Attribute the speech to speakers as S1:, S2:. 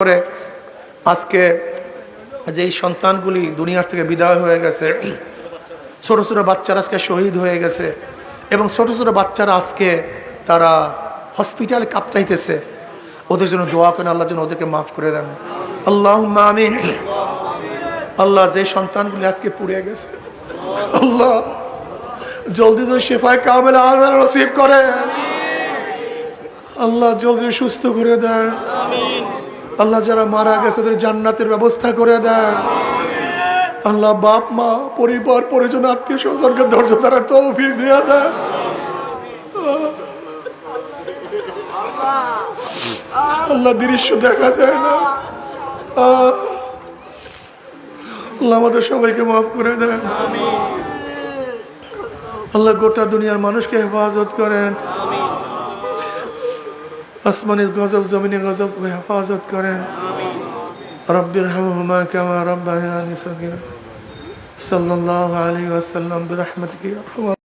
S1: করে আজকে যে এই সন্তানগুলি দুনিয়ার থেকে বিদায় হয়ে গেছে, ছোট ছোট বাচ্চারা আজকে শহীদ হয়ে গেছে এবং ছোট ছোট বাচ্চারা আজকে তারা হসপিটালে কাঁপটাইতেছে ওদের জন্য দোয়া করেন, আল্লাহ যেন ওদেরকে মাফ করে দেন। আল্লাহ আমিন। আল্লাহ যে সন্তানগুলি আজকে পুড়ে গেছে, আল্লাহ জলদি তো শেফায় কামেল আজার নসিব করেন। আল্লাহ জলদি সুস্থ করে দেন। আল্লাহ যারা মারা গেছে ওদের জান্নাতের ব্যবস্থা করে দেন। আল্লাহ বাপ, মা, পরিবার, পরিজন, আত্মীয় স্বজনকে ধৈর্য ধরার তৌফিক দিয়ে দেন। আল্লাহ দৃশ্য দেখা যায় না। আল্লাহ আমাদের সবাইকে মাফ করে দেন। আল্লাহ গোটা দুনিয়ার মানুষকে হেফাজত করেন। আসমানি গজব জমিনে গজব হেফাজত করেন রব্বির হামহুমা কামা রব্বায়ানি সগীর সাল্লাল্লাহু আলাইহি ওয়াসাল্লাম বিরহমাতিকা ইয়া আরহামার